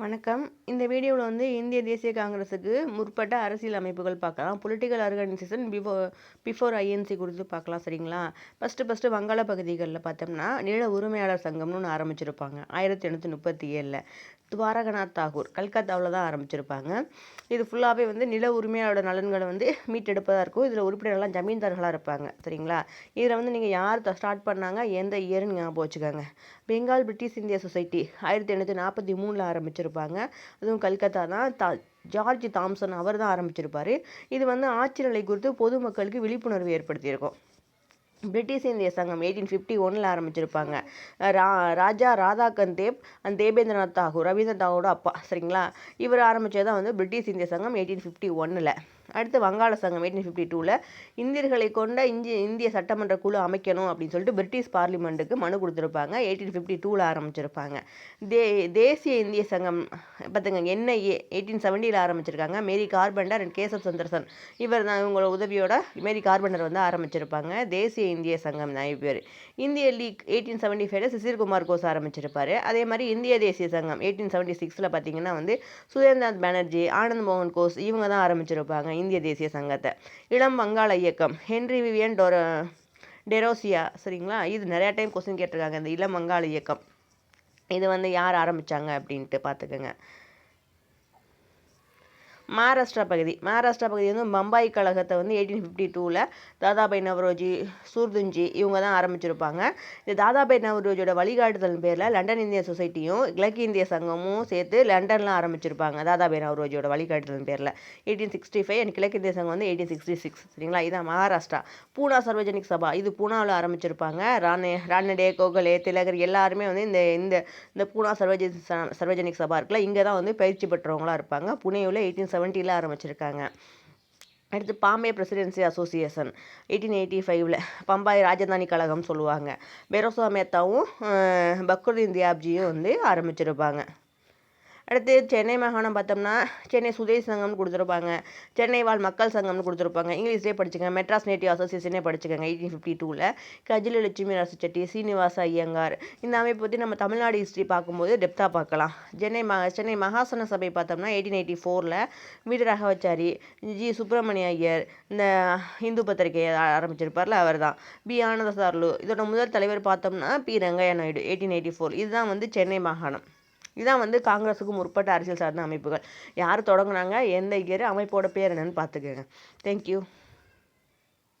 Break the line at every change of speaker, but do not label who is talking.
வணக்கம். இந்த வீடியோவில் வந்து இந்திய தேசிய காங்கிரஸுக்கு முற்பட்ட அரசியல் அமைப்புகள் பார்க்கலாம். Political organisation before before INC குறித்து பார்க்கலாம் சரிங்களா? ஃபஸ்ட்டு ஃபஸ்ட்டு வங்காள பகுதிகளில் பார்த்தோம்னா நில உரிமையாளர் சங்கம்னு ஒன்று ஆரம்பிச்சிருப்பாங்க. ஆயிரத்தி எண்ணூற்றி முப்பத்தி ஏழில். துவாரகநாத் தாகூர் கல்கத்தாவில் தான் ஆரம்பிச்சிருப்பாங்க. இது ஃபுல்லாகவே வந்து நில உரிமையாளரோட நலன்களை வந்து மீட்டெடுப்பதாக இருக்கும். இதில் உறுப்பினர்கள்லாம் ஜமீன்தார்களாக இருப்பாங்க சரிங்களா? இதில் வந்து நீங்கள் யார் ஸ்டார்ட் பண்ணாங்க எந்த இயர்னு ஞாபகம் வச்சுக்கோங்க. பெங்கால் பிரிட்டிஷ் இந்தியா சொசைட்டி ஆயிரத்தி எண்ணூற்றி நாற்பத்தி மூணில் ஆரம்பிச்சிருப்பாங்க. அதுவும் கல்கத்தா தான் தா ஜார்ஜ் தாம்சன் அவர் தான் ஆரம்பிச்சிருப்பார். இது வந்து ஆட்சி நிலை குறித்து பொதுமக்களுக்கு விழிப்புணர்வு ஏற்படுத்தியிருக்கும். பிரிட்டிஷ் இந்திய சங்கம் எயிட்டீன் ஃபிஃப்டி ஒனில் ஆரம்பிச்சிருப்பாங்க. ரா ராஜா ராதாகந்த் தேப் அண்ட் தேபேந்திரநாத் தாகூர் ரவீந்திரநாத் தாகூரோட அப்பா சரிங்களா? இவர் ஆரம்பித்தது தான் வந்து பிரிட்டிஷ் இந்திய சங்கம் எயிட்டீன் ஃபிஃப்டி ஒன்னில் அடுத்து வங்காள சங்கம் எயிட்டீன் ஃபிஃப்டி டூவில் இந்தியர்களை கொண்ட இந்திய இந்திய சட்டமன்ற குழு அமைக்கணும் அப்படின்னு சொல்லிட்டு பிரிட்டிஷ் பார்லிமெண்ட்டுக்கு மனு கொடுத்துருப்பாங்க. எயிட்டீன் ஃபிஃப்டி டூவில் ஆரம்பிச்சிருப்பாங்க. தே தேசிய இந்திய சங்கம் பார்த்துங்க என்ஐஏ எயிட்டீன் செவன்ட்டியில் ஆரம்பிச்சிருக்காங்க. Mary Carpenter and Keshav Chandra Sen இவர் தான் இவங்களோட உதவியோட மேரி கார்பண்டர் வந்து ஆரம்பிச்சிருப்பாங்க. தேசிய இந்திய சங்கம் தான் பேர் இந்திய லீக் எயிட்டீன் செவன்ட்டி ஃபைவ்ல சிசிர்குமார் கோஸ் ஆரம்பிச்சிருப்பார். அதே மாதிரி இந்திய தேசிய சங்கம் எயிட்டீன் செவன்ட்டி சிக்ஸில் பார்த்தீங்கன்னா வந்து சுரேந்திரநாத் பானர்ஜி ஆனந்த் மோகன் கோஸ் இவங்க தான் ஆரம்பிச்சிருப்பாங்க. இந்திய தேசிய சங்கத்தை. இளம் வங்காள இயக்கம். ஹென்ரி விவியன் டொர டெரோசியா சரிங்களா? இது நிறையா டைம் கொஸ்டின் கேட்டிருக்காங்க. இந்த இளம் வங்காள இயக்கம். இது வந்து யார் ஆரம்பித்தாங்க அப்படின்ட்டு பார்த்துக்கோங்க. மகாராஷ்டிரா பகுதி. மகாராஷ்டிரா பகுதி வந்து பம்பாய் கழகத்தை வந்து எயிட்டீன் ஃபிஃப்டி டூவில் தாதாபாய் நவரோஜி சூர்துஞ்சி இவங்க தான் ஆரம்பிச்சிருப்பாங்க. இந்த தாதாபாய் நவரோஜியோட வழிகாட்டுதல் பேரில் லண்டன் இந்திய சொசைட்டியும் கிழக்கு இந்திய சங்கமும் சேர்த்து லண்டனில் ஆரம்பிச்சிருப்பாங்க தாதாபாய் நவரோஜியோட வழிகாட்டுதல் பேரில். எயிட்டீன் சிக்ஸ்டி ஃபைவ் அண்ட் கிழக்கு இந்திய சங்கம் வந்து எயிட்டீன் சிக்ஸ்டி சிக்ஸ் சரிங்களா? இதான் மகாராஷ்டிரா. பூனா சர்வஜனிக் சபா. இது பூனாவில் ஆரம்பிச்சிருப்பாங்க. ராணே ராணடே கோகலே திலகர் எல்லாருமே வந்து இந்த இந்த இந்த பூனா சர்வஜ சர்வஜனிக் சபா இருக்குல்ல இங்கே தான் வந்து பயிற்சி பெற்றவங்களாக இருப்பாங்க. புனேவில் எயிட்டீன் செவன்ட்டியில் ஆரம்பிச்சிருக்காங்க. அடுத்து Bombay presidency association eighteen eighty ஃபைவ்ல பம்பாய் ராஜதானி கழகம் சொல்லுவாங்க. பெரோசா மேத்தாவும் பக்ருதீன் தியாப்ஜியும் வந்து ஆரம்பிச்சிருப்பாங்க. அடுத்து சென்னை மாகாணம் பார்த்தோம்னா சென்னை சுதேசி சங்கம்னு கொடுத்துருப்பாங்க. சென்னை வாழ் மக்கள் சங்கம்னு கொடுத்துருப்பாங்க. இங்கிலீஷ்லேயே படிச்சுக்கங்க. மெட்ராஸ் நேட்டிவ் அசோசியேஷனே படிச்சுக்கோங்க எயிட்டீன் ஃபிஃப்டி டூவில் கஜில லட்சுமி செட்டி சீனிவாச ஐயங்கார். இந்த அமைப்பு பற்றி நம்ம தமிழ்நாடு ஹிஸ்ட்ரி பார்க்கும்போது டெப்த்தாக பார்க்கலாம். சென்னை மா சென்னை மகாசன சபை பார்த்தோம்னா எயிட்டீன் எயிட்டி ஃபோரில் வீடு ரகவச்சாரி ஜி. சுப்பிரமணிய ஐயர் இந்த இந்து பத்திரிகை ஆரம்பிச்சிருப்பார்ல அவர் தான் பி. ஆனந்தசார்லு. இதோட முதல் தலைவர் பார்த்தோம்னா P. Rangaiah Naidu eighteen eighty four இதுதான் வந்து சென்னை மாகாணம். இதான் வந்து காங்கிரஸுக்கு முற்பட்ட அரசியல் சார்ந்த அமைப்புகள். யார் தொடங்கினாங்க? எந்த இயர்? அமைப்போட பேர் என்னன்னு பார்த்துக்கோங்க. தேங்க்யூ